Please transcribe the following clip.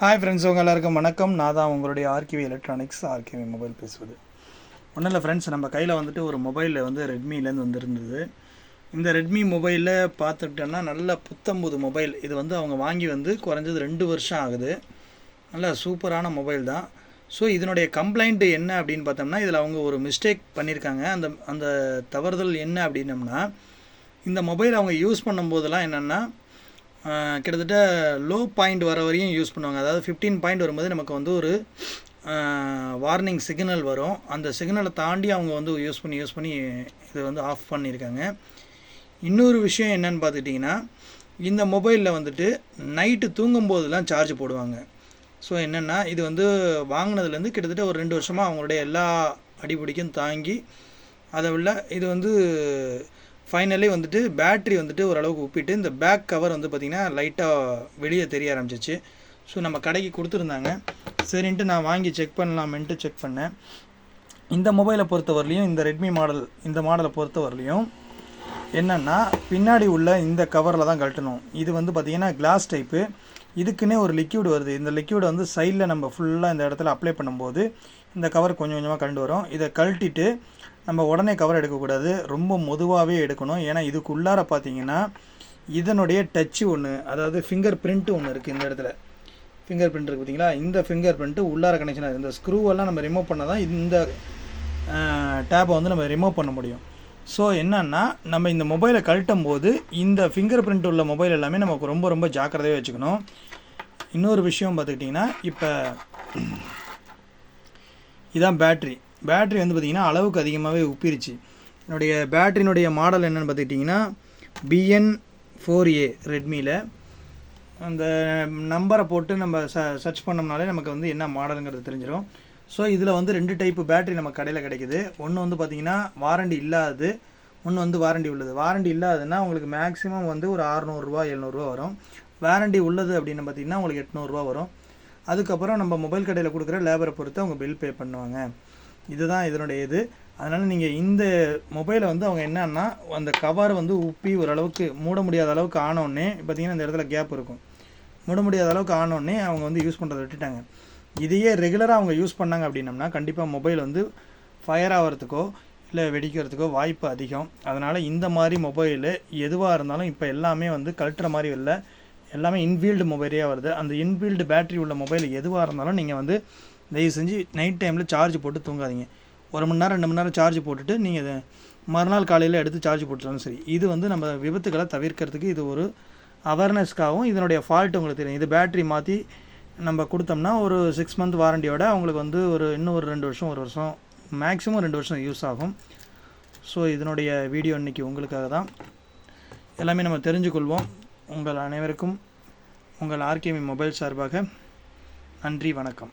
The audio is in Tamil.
ஹாய் ஃப்ரெண்ட்ஸ் உங்கள் எல்லாருக்கும் வணக்கம். நான் தான் உங்களுடைய ஆர்கிவி எலக்ட்ரானிக்ஸ் ஆர்கிவி மொபைல் பேசுவது. ஒன்றும் இல்லை ஃப்ரெண்ட்ஸ் நம்ம கையில் வந்துட்டு ஒரு மொபைலில் வந்து ரெட்மிலேருந்து வந்திருந்தது. இந்த ரெட்மி மொபைலில் பார்த்துக்கிட்டோன்னா நல்ல புத்தம்புது மொபைல் இது வந்து அவங்க வாங்கி வந்து குறைஞ்சது ரெண்டு வருஷம் ஆகுது. நல்ல சூப்பரான மொபைல் தான். ஸோ இதனுடைய கம்ப்ளைண்ட்டு என்ன அப்படின்னு பார்த்தோம்னா இதில் அவங்க ஒரு மிஸ்டேக் பண்ணியிருக்காங்க. அந்த அந்த தவறுதல் என்ன அப்படின்னம்னா இந்த மொபைல் அவங்க யூஸ் பண்ணும்போதெல்லாம் என்னென்னா கிட்டத்தட்ட லோ பாயிண்ட் வர வரையும் யூஸ் பண்ணுவாங்க. அதாவது ஃபிஃப்டீன் பாயிண்ட் வரும்போது நமக்கு வந்து ஒரு வார்னிங் சிக்னல் வரும். அந்த சிக்னலை தாண்டி அவங்க வந்து யூஸ் பண்ணி யூஸ் பண்ணி இதை வந்து ஆஃப் பண்ணியிருக்காங்க. இன்னொரு விஷயம் என்னன்னு பார்த்துக்கிட்டிங்கன்னா இந்த மொபைலில் வந்துட்டு நைட்டு தூங்கும்போதெல்லாம் சார்ஜ் போடுவாங்க. ஸோ என்னென்னா இது வந்து வாங்கினதுலேருந்து கிட்டத்தட்ட ஒரு ரெண்டு வருஷமாக அவங்களுடைய எல்லா அடிபிடிக்கும் தாங்கி அதை உள்ள இது வந்து ஃபைனலி வந்துட்டு பேட்ரி வந்துட்டு ஓரளவுக்கு ஒப்பிட்டு இந்த பேக் கவர் வந்து பார்த்திங்கன்னா லைட்டாக வெளியே தெரிய ஆரம்பிச்சிச்சு. ஸோ நம்ம கடைக்கு கொடுத்துருந்தாங்க. சரின்ட்டு நான் வாங்கி செக் பண்ணலாமென்ட்டு செக் பண்ணேன். இந்த மொபைலை பொறுத்தவரையிலையும் இந்த ரெட்மி மாடல் இந்த மாடலை பொறுத்தவரையிலையும் என்னென்னா பின்னாடி உள்ள இந்த கவரில் தான் கழட்டணும். இது வந்து பார்த்திங்கன்னா கிளாஸ் டைப்பு இதுக்குன்னே ஒரு லிக்யூடு வருது. இந்த லிக்யூடை வந்து சைடில் நம்ம ஃபுல்லாக இந்த இடத்துல அப்ளை பண்ணும்போது இந்த கவர் கொஞ்சம் கொஞ்சமாக கண்டு வரும். இதை கழட்டிட்டு நம்ம உடனே கவர் எடுக்கக்கூடாது. ரொம்ப மெதுவாகவே எடுக்கணும். ஏன்னா இதுக்கு உள்ளார பார்த்தீங்கன்னா இதனுடைய டச்சு ஒன்று அதாவது ஃபிங்கர் பிரிண்ட்டு ஒன்று இருக்குது இந்த இடத்துல. ஃபிங்கர் பிரிண்ட் இருக்குது பார்த்தீங்களா? இந்த ஃபிங்கர் பிரிண்ட்டு உள்ளார கனெக்ஷன் இந்த ஸ்க்ரூவெல்லாம் நம்ம ரிமூவ் பண்ணால் தான் இந்த டேப்பை வந்து நம்ம ரிமூவ் பண்ண முடியும். ஸோ என்னன்னா நம்ம இந்த மொபைலை கழட்டும் போது இந்த ஃபிங்கர் பிரிண்ட் உள்ள மொபைல் எல்லாமே நமக்கு ரொம்ப ரொம்ப ஜாக்கிரதையாக வச்சுக்கணும். இன்னொரு விஷயம் பார்த்துக்கிட்டிங்கன்னா இப்போ இதான் பேட்ரி பேட்ரி வந்து பார்த்திங்கன்னா அளவுக்கு அதிகமாகவே உப்பிருச்சு. என்னுடைய பேட்ரியினுடைய மாடல் என்னென்னு பார்த்துக்கிட்டிங்கன்னா பிஎன் ஃபோர் ஏ ரெட்மியில் அந்த நம்பரை போட்டு நம்ம ச சர்ச் பண்ணோம்னாலே நமக்கு வந்து என்ன மாடலுங்கிறது தெரிஞ்சிடும் ஸோ இதில் வந்து ரெண்டு டைப்பு பேட்ரி நம்ம கடையில் கிடைக்குது. ஒன்று வந்து பார்த்திங்கன்னா வாரண்டி இல்லாதது. ஒன்று வந்து வாரண்டி உள்ளது. வாரண்டி இல்லாததுன்னா உங்களுக்கு மேக்ஸிமம் வந்து ஒரு அறநூறுரூவா எழுநூறுவா வரும். வாரண்டி உள்ளது அப்படின்னு பார்த்திங்கன்னா உங்களுக்கு எட்நூறுரூவா வரும். அதுக்கப்புறம் நம்ம மொபைல் கடையில் கொடுக்குற லேபரை பொறுத்து அவங்க பில் பே பண்ணுவாங்க. இதுதான் இதனுடைய இது. அதனால் நீங்கள் இந்த மொபைலை வந்து அவங்க என்னன்னா அந்த கவர் வந்து உப்பி ஓரளவுக்கு மூட முடியாத அளவுக்கு ஆனோடனே பார்த்தீங்கன்னா இந்த இடத்துல கேப் இருக்கும். மூட முடியாத அளவுக்கு ஆனோடனே அவங்க வந்து யூஸ் பண்ணுறதை விட்டுட்டாங்க. இதையே ரெகுலராக அவங்க யூஸ் பண்ணாங்க அப்படின்னம்னா கண்டிப்பாக மொபைல் வந்து ஃபயர் ஆகிறதுக்கோ இல்லை வெடிக்கிறதுக்கோ வாய்ப்பு அதிகம். அதனால் இந்த மாதிரி மொபைலு எதுவாக இருந்தாலும் இப்போ எல்லாமே வந்து கழட்டுற மாதிரி இல்லை. எல்லாமே இன்ஃபீல்டு மொபைலே வருது. அந்த இன்ஃபீல்டு பேட்ரி உள்ள மொபைல் எதுவாக இருந்தாலும் நீங்கள் வந்து தயவு செஞ்சு நைட் டைமில் சார்ஜ் போட்டு தூங்காதீங்க. ஒரு மணி நேரம் ரெண்டு மணி நேரம் சார்ஜ் போட்டுட்டு நீங்கள் மறுநாள் காலையில் எடுத்து சார்ஜ் போட்டுட்டாலும் சரி. இது வந்து நம்ம விபத்துக்களை தவிர்க்கிறதுக்கு இது ஒரு அவேர்னஸ்க்காகவும் இதனுடைய ஃபால்ட் உங்களுக்கு தெரியும். இது பேட்ரி மாற்றி நம்ம கொடுத்தோம்னா ஒரு சிக்ஸ் மந்த் வாரண்டியோட அவங்களுக்கு வந்து ஒரு இன்னும் ஒரு ரெண்டு வருஷம் ஒரு வருஷம் மேக்ஸிமம் ரெண்டு வருஷம் யூஸ் ஆகும். ஸோ இதனுடைய வீடியோ இன்றைக்கி உங்களுக்காக தான். எல்லாமே நம்ம தெரிஞ்சுக்கொள்வோம். உங்கள் அனைவருக்கும் உங்கள் ஆர்கேமி மொபைல் சார்பாக நன்றி வணக்கம்.